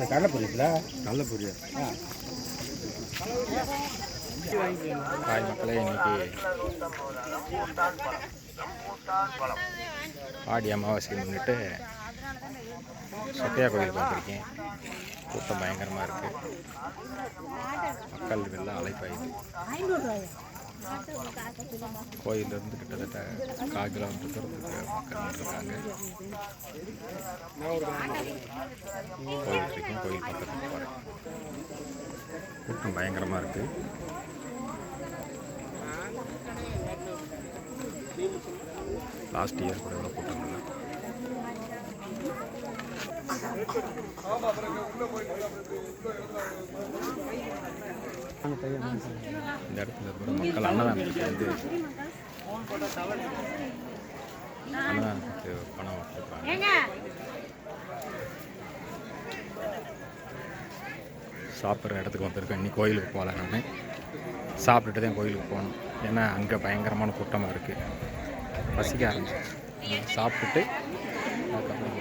கடலை பொரியுங்களா நல்ல பொரியா ஹாய் மக்களே இன்னைக்கு ஆடி அமாவாசையை முன்னிட்டு சொத்தையா கோயிலுக்கு வந்திருக்கேன். கூட்டம் பயங்கரமாக இருக்குது கல் வெள்ளம் அழைப்பாயிட்டு கோயிலிருந்து கிட்டத்தட்ட கால் கிலோமீட்டர் தூரத்துக்கு மக்கள் இருக்காங்க. கோயில் இருக்கேன் கோயில் பக்கத்துக்கு போகிறேன் கூட்டம் பயங்கரமாக இருக்குது லாஸ்ட் இயர் கூட எவ்வளோ கூட்டம் இல்லை. இந்த இடத்துல இருக்கிற மக்கள் அன்னதானத்துக்கு வந்து அன்னதானத்துக்கு பணம் கொடுக்குறாங்க சாப்பிட்ற இடத்துக்கு வந்திருக்கேன். இன்னி கோயிலுக்கு போகல நான். சாப்பிட்டுட்டு தான் கோயிலுக்கு போகணும். ஏன்னா அங்கே பயங்கரமான கூட்டமாக இருக்குது பசிக்க ஆரம்பிச்சிச்சு சாப்பிட்டுட்டு அதுக்கப்புறம்